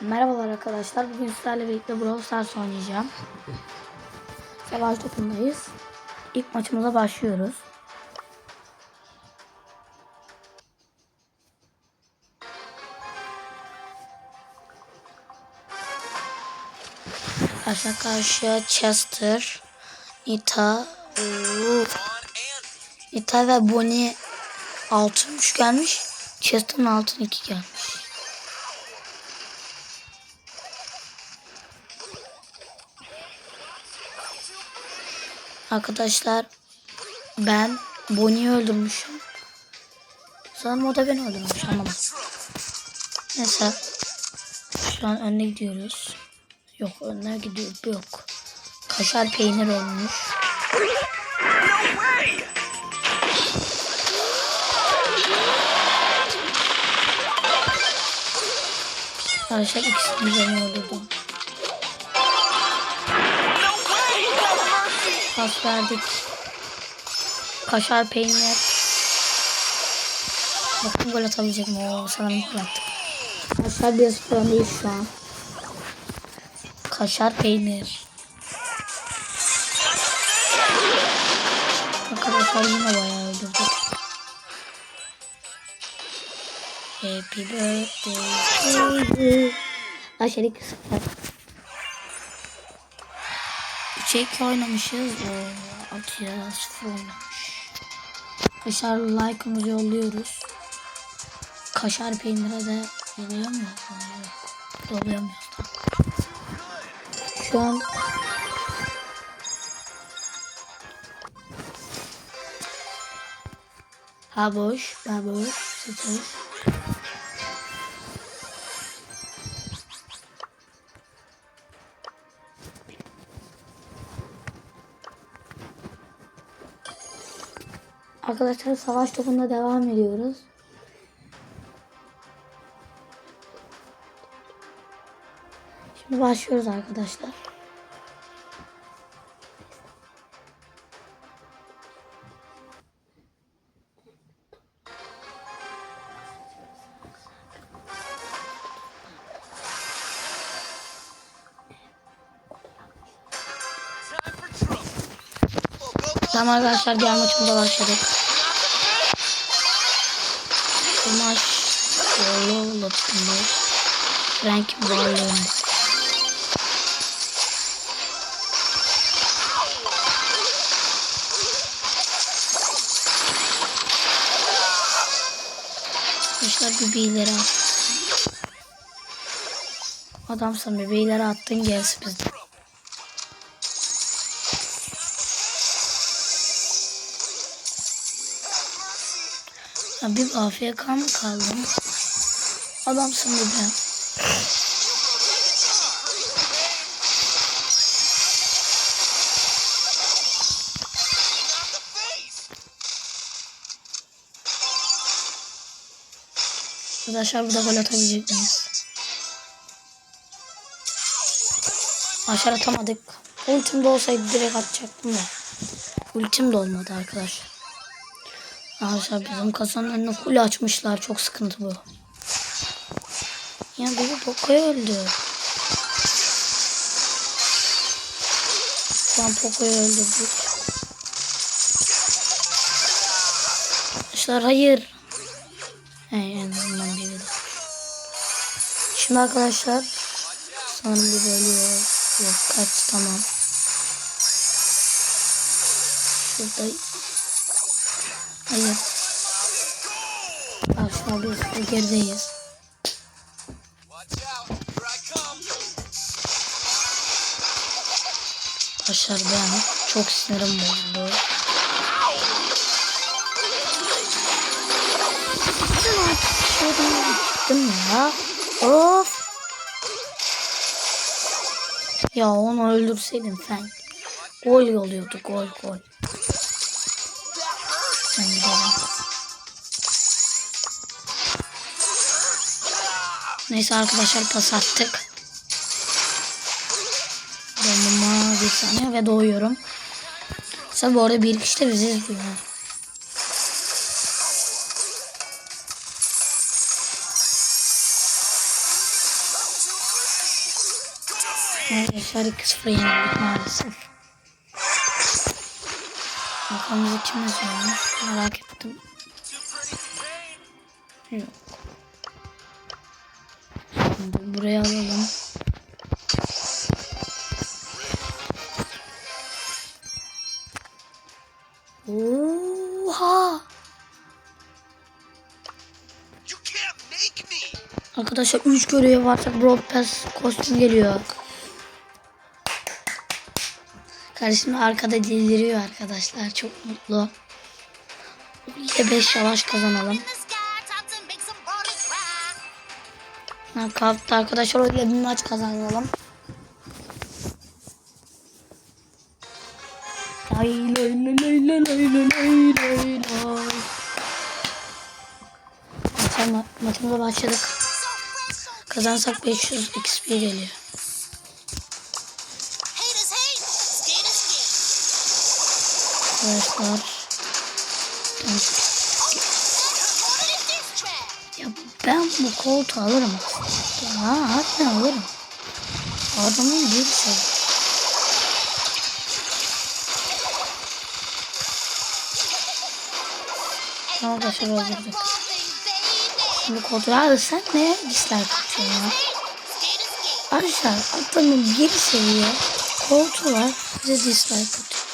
Merhabalar arkadaşlar. Bugün sizlerle birlikte Brawl Stars oynayacağım. Savaş topundayız. İlk maçımıza başlıyoruz. Karşı karşıya Chester, Nita, Oo. Nita ve Bonnie altın 3 gelmiş. Chester'ın altın 2 gelmiş. Arkadaşlar ben Bonnie'yi öldürmüşüm. Sanırım o da beni öldürmüş ama bak. Neyse. Şu an önüne gidiyoruz. Yok önüne gidiyor. Yok. Kaşar peynir olmuş. Arkadaşlar ikisini ben öldürdüm. Pas verdik. Kaşar peynir. Bakın gol atabilecek mi? Oo, sanırım gol attık. Kaşar bir sıfır öndeyiz şu an. Kaşar peynir. Arkadaşlar yine bayağı öldürdük. Happy birthday to you. 2 sıfır. 3'e 2 oynamışız. Oo, 6'ya 0 oynamış. Kaşar like'ımızı yolluyoruz. Kaşar peynire de yollayamıyoruz. mu? Yok. Yollayamıyoruz. Şu an Ha boş, ha boş, sıfır. Arkadaşlar savaş topunda devam ediyoruz. Şimdi başlıyoruz arkadaşlar. Tamam arkadaşlar diğer maçımıza başladık. Bu maç yolu olabilir. Frank Warren. Arkadaşlar bebeğleri at. Adamsın bebeğleri attın gelsin bizden. Ya bir AFK mı kaldım? Adamsın bebeğim. Arkadaşlar burada gol atabilecek miyiz? Aşağı atamadık. Ultim de olsaydı direkt atacaktım da. Ultim de olmadı arkadaşlar. Arkadaşlar bizim kasanın önüne full açmışlar. Çok sıkıntı bu. Ya biri Poco'ya öldü. Şu an Poco'yu öldürdük. Arkadaşlar hayır. En azından biri de. Şimdi arkadaşlar sanırım bir ölüyor. Yok kaç tamam. Şurada Hayır. Biz gerideyiz. Arkadaşlar ben çok sinirim bozuldu. Ben şuradan çıktım ya. Of. Ya onu öldürseydim sen. Gol oluyordu gol gol. Neyse arkadaşlar pas attık. Donuma bir saniye ve doğuyorum. Sen bu arada bir kişi de bizi izliyor. Arkadaşlar 2-0 yenildik maalesef. Bakalım bizi kim yazıyormuş merak ettim. Yok. Şimdi buraya alalım. Oha! Arkadaşlar 3 görev varsa Brawl Pass kostüm geliyor. Kardeşim arkada deliriyor arkadaşlar. Çok mutlu. Yine 5 yavaş kazanalım. Ha, arkadaşlar öyle bir maç kazanalım. Lay lay lay lay lay lay lay lay Maça, maçımıza başladık. Kazansak 500 XP geliyor. Arkadaşlar. Tamam. Ben bu koltuğu alırım aslında. Ha, harbiden alırım. Adamın bir şey. Öldürdük. One thing, baby. Şimdi koltuğu sen ne dislike atıyorsun ya? Arkadaşlar adamın geri seviye koltuğu var bize dislike atıyor.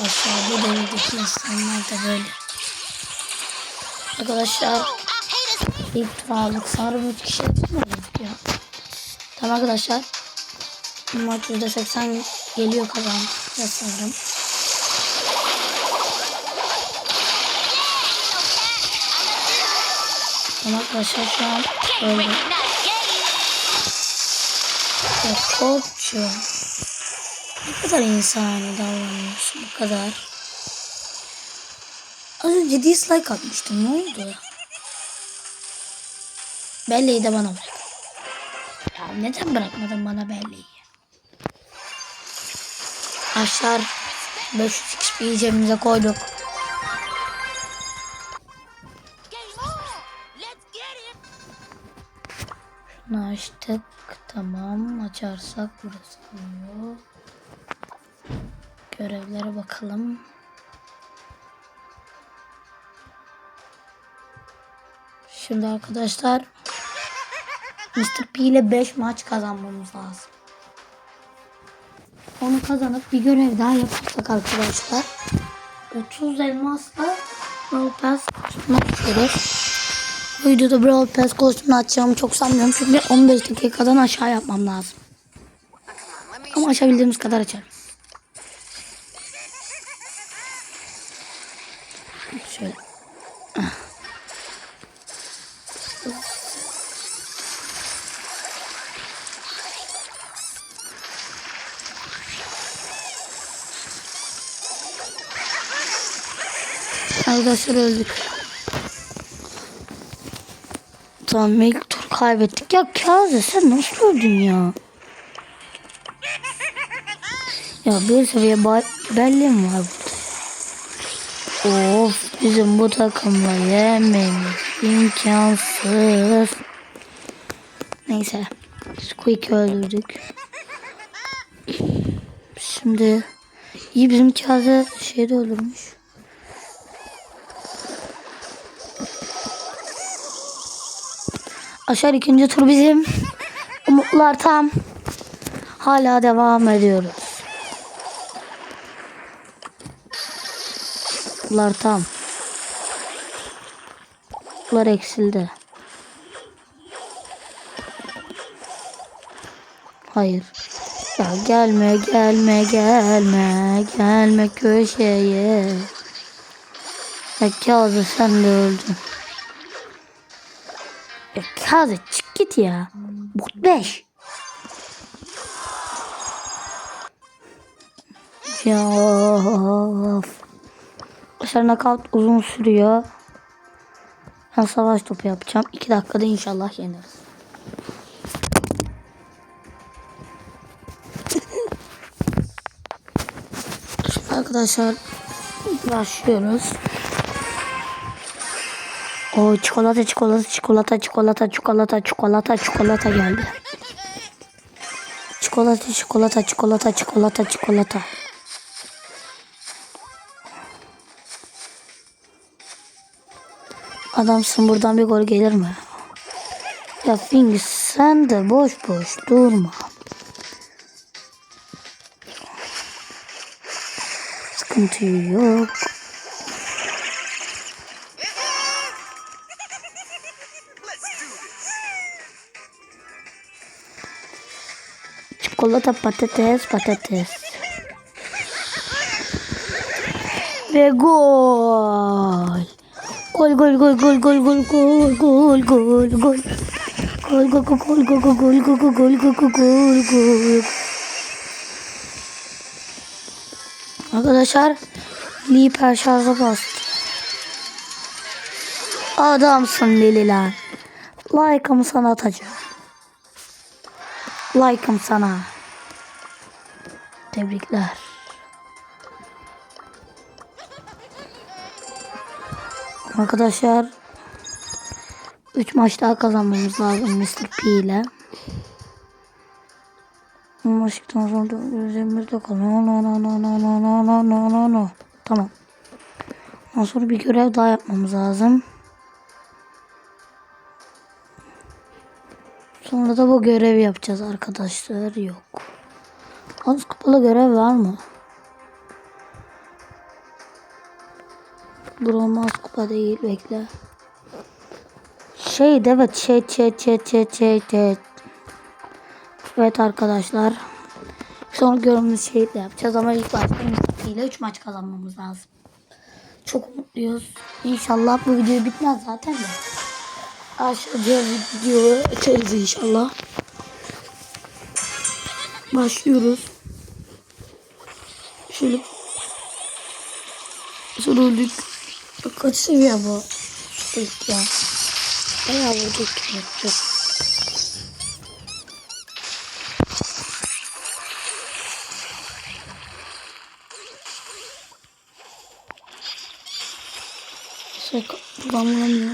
Aşağı bu devirdeki insanlar da böyle. Arkadaşlar. İlk tur aldık. Sanırım 3 kişi yapamadık ya. Tamam arkadaşlar. Maç %80 geliyor kazanacağız sanırım. Tamam arkadaşlar şu an öldü. Ya koçum. Ne kadar insani davranıyorsun bu kadar. Az önce dislike atmıştım. Ne oldu? Belleği de bana bırak. Ya neden bırakmadın bana belleği? Aşağı 500 XP'yi cebimize koyduk. Şunu açtık. Tamam. Açarsak burası oluyor. Görevlere bakalım. Şimdi arkadaşlar Mr. P ile 5 maç kazanmamız lazım. Onu kazanıp bir görev daha yaparsak arkadaşlar 30 elmasla Brawl Pass kostümü açıyoruz. Bu videoda Brawl Pass kostümü açacağımı çok sanmıyorum çünkü 15 dakikadan aşağı yapmam lazım. Ama açabildiğimiz kadar açarım. Şöyle. Ah. Arkadaşlar öldük. Tamam ilk kaybettik. Ya Kaze sen nasıl öldün ya? Ya bir seviye ba- belli mi var burada? Of bizim bu takımla yememiz imkansız. Neyse. Squeak'i öldürdük. Şimdi iyi bizim Kaze şeyde öldürmüş. Aşağı ikinci tur bizim. Umutlar tam. Hala devam ediyoruz. Umutlar tam. Umutlar eksildi. Hayır. Ya gelme gelme gelme gelme köşeye. Ya Kazı sen de öldün. Ya Kazı çık git ya. Bot 5. Ya. Arkadaşlar knockout uzun sürüyor. Ben savaş topu yapacağım. 2 dakikada inşallah yeniriz. Şimdi arkadaşlar başlıyoruz. O çikolata çikolata çikolata çikolata çikolata çikolata çikolata geldi. çikolata, çikolata, çikolata, çikolata, çikolata. Adamsın buradan bir gol gelir mi? Ya Fing sen de boş boş durma. Sıkıntı yok. Çikolata patates patates. Ve. Gol gol gol gol gol gol gol gol gol gol. Gol gol gol gol gol gol gol gol gol gol gol gol gol gol. Arkadaşlar Liper şarja bastı. Adamsın Lililer. Like'ımı sana atacağım. Like'ım sana. Tebrikler. Arkadaşlar 3 maç daha kazanmamız lazım Mr. P ile. Bu maçtan sonra üzerimizde kalıyor. No no no no no no no no no no. Tamam. Ondan sonra bir görev daha yapmamız lazım. Sonra da bu görevi yapacağız arkadaşlar. Yok. Az kupalı görev var mı? Olmaz kupa değil bekle. Şey evet şey şey şey şey şey şey. Evet arkadaşlar. Sonra görümlü şey de yapacağız ama ilk başta Mustafa ile 3 maç kazanmamız lazım. Çok mutluyuz. İnşallah bu video bitmez zaten de. Aşağıya videoyu açarız inşallah. Başlıyoruz. Şöyle. Sonra öldük. Kaç seviye bu? İlk ya. Bayağı vurduk. Çok. Şey, buradan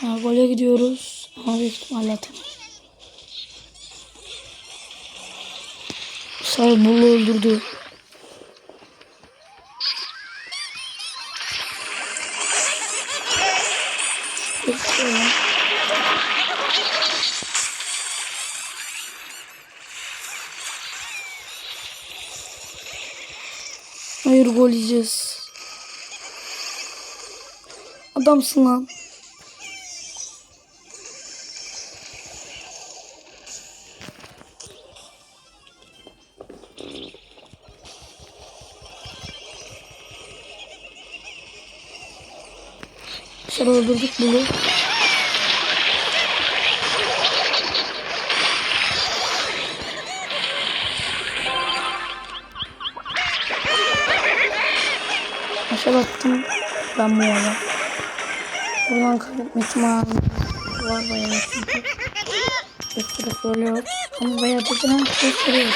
Sonra gole gidiyoruz. Ama büyük ihtimalle atamaz. Say bunu öldürdü. Hayır gol yiyeceğiz. Adamsın lan. Dışarı öldürdük bunu. Aşağı baktım ben bu yana. Buradan kaybetme ihtimalim var bayağı çünkü. Bir sürü söylüyor. Ama bayağı dediğim şey söylüyor.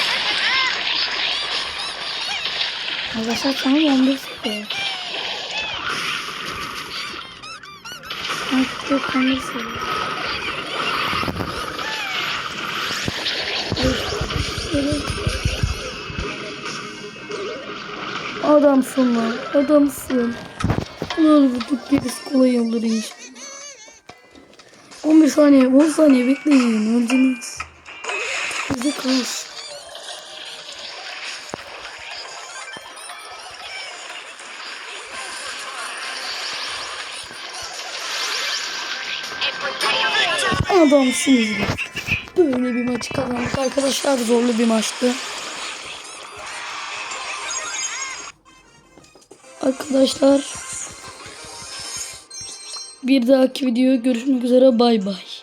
Arkadaşlar sana 11 söylüyor. 11 söylüyor. Adamsın lan. Adamsın. Olur tut gerisi kolay olur inşallah. 11 saniye 10 saniye bekleyin. Öldünüz. Bize kalır. Adamsınız. Böyle bir maçı kazandık arkadaşlar. Zorlu bir maçtı. Arkadaşlar bir dahaki videoya görüşmek üzere bay bay.